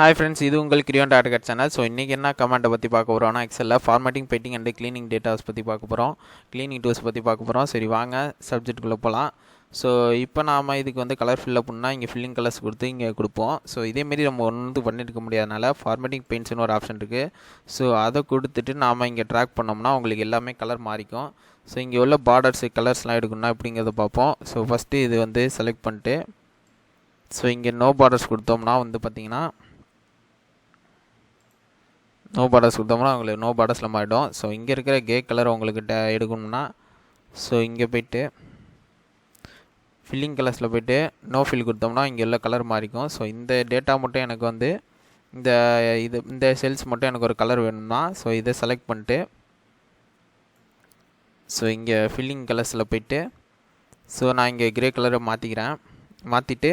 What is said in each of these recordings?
Hi friends இது உங்கள் கிரியோன் டாட் கட் சேனல் ஸோ இன்றைக்கி என்ன கமெண்ட்டை பற்றி பார்க்க போகிறோம்னா எக்ஸலில் formatting painting and cleaning datas பற்றி பார்க்க போகிறோம் க்ளீனிங் டூல்ஸ் பற்றி பார்க்க போகிறோம் சரி வாங்க சப்ஜெக்ட்டுக்குள்ளே போகலாம் ஸோ இப்போ நாம் இதுக்கு வந்து கலர் ஃபில்லப் பண்ணால் இங்கே ஃபில்லிங் கலர்ஸ் கொடுத்து இங்கே கொடுப்போம். ஸோ இதேமாரி நம்ம ஒன்று பண்ணியிருக்க முடியாதனால ஃபார்மேட்டிங் பெயிண்ட்ஸ்னு ஒரு ஆப்ஷன் இருக்குது ஸோ அதை கொடுத்துட்டு நாம் இங்கே ட்ராக் பண்ணோம்னா உங்களுக்கு எல்லாமே கலர் மாறிக்கும். ஸோ இங்கே உள்ள பார்டர்ஸ் கலர்ஸ்லாம் எடுக்கணும்னா எப்படிங்கிறத பார்ப்போம். ஸோ ஃபஸ்ட்டு இது வந்து செலக்ட் பண்ணிட்டு ஸோ இங்கே நோ பார்டர்ஸ் கொடுத்தோம்னா வந்து பார்த்திங்கன்னா நோ பார்டர்ஸ் கொடுத்தோம்னா உங்களுக்கு நோ பார்டர்ஸில் மாறிடும். ஸோ இங்கே இருக்கிற கே கலர் உங்கள்கிட்ட எடுக்கணும்னா ஸோ இங்கே போயிட்டு ஃபில்லிங் கலர்ஸில் போய்ட்டு நோ ஃபில் கொடுத்தோம்னா இங்கே உள்ள கலர் மாறிக்கும். ஸோ இந்த டேட்டா மட்டும் எனக்கு வந்து இந்த இது இந்த செல்ஸ் மட்டும் எனக்கு ஒரு கலர் வேணும்னா ஸோ இதை செலக்ட் பண்ணிட்டு ஸோ இங்கே ஃபில்லிங் கலர்ஸில் போயிட்டு ஸோ நான் இங்கே கிரே கலரை மாற்றிக்கிறேன் மாற்றிட்டு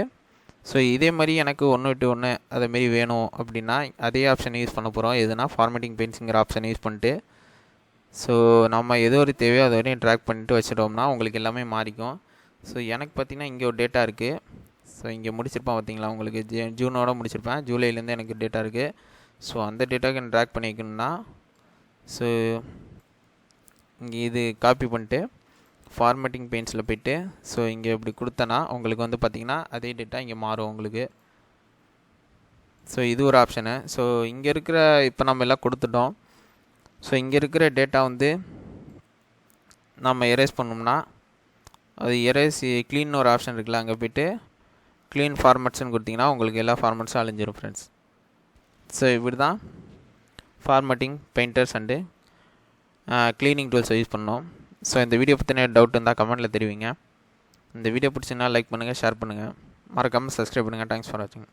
ஸோ இதே மாதிரி எனக்கு ஒன்று விட்டு ஒன்று அதேமாரி வேணும் அப்படின்னா அதே ஆப்ஷனை யூஸ் பண்ண போகிறோம் எதுனா ஃபார்மேட்டிங் பெயிண்ட்ஸுங்கிற ஆப்ஷனை யூஸ் பண்ணிட்டு ஸோ நம்ம எது ஒரு தேவையோ அது வரையும் ட்ராக் பண்ணிட்டு வச்சிட்டோம்னா உங்களுக்கு எல்லாமே மாறிக்கும். ஸோ எனக்கு பார்த்திங்கன்னா இங்கே ஒரு டேட்டா இருக்குது ஸோ இங்கே முடிச்சிருப்பேன் பார்த்தீங்களா உங்களுக்கு? ஜூ ஜூனோட முடிச்சிருப்பேன். ஜூலைலேருந்து எனக்கு டேட்டா இருக்குது ஸோ அந்த டேட்டாவுக்கு நான் ட்ராக் பண்ணிக்கணும்னா ஸோ இங்கே இது காப்பி பண்ணிட்டு ஃபார்மேட்டிங் பெயிண்ட்ஸில் போய்ட்டு ஸோ இங்கே இப்படி கொடுத்தனா உங்களுக்கு வந்து பார்த்திங்கன்னா அதே டேட்டா இங்கே மாறும் உங்களுக்கு. ஸோ இது ஒரு ஆப்ஷனு ஸோ இங்கே இருக்கிற இப்போ நம்ம எல்லாம் கொடுத்துட்டோம். ஸோ இங்கே இருக்கிற டேட்டா வந்து நம்ம எரேஸ் பண்ணோம்னா அது எரேஸ் க்ளீன் ஒரு ஆப்ஷன் இருக்குல்ல அங்கே போய்ட்டு க்ளீன் ஃபார்மேட்ஸ்னு கொடுத்தீங்கன்னா உங்களுக்கு எல்லா ஃபார்மட்ஸும் அழிஞ்சிரும் ஃப்ரெண்ட்ஸ் ஸோ இப்படி தான் ஃபார்மேட்டிங் பெயிண்டர்ஸ் அண்டு க்ளீனிங் டூல்ஸை யூஸ் பண்ணோம். ஸோ இந்த வீடியோ பற்றின டவுட் இருந்தால் கமெண்ட்டில் தெரிவிங்க. இந்த வீடியோ பிடிச்சிங்கன்னா லைக் பண்ணுங்கள் ஷேர் பண்ணுங்கள் மறக்காமல் சப்ஸ்கிரைப் பண்ணுங்கள் தேங்க்ஸ் ஃபார் வாட்சிங்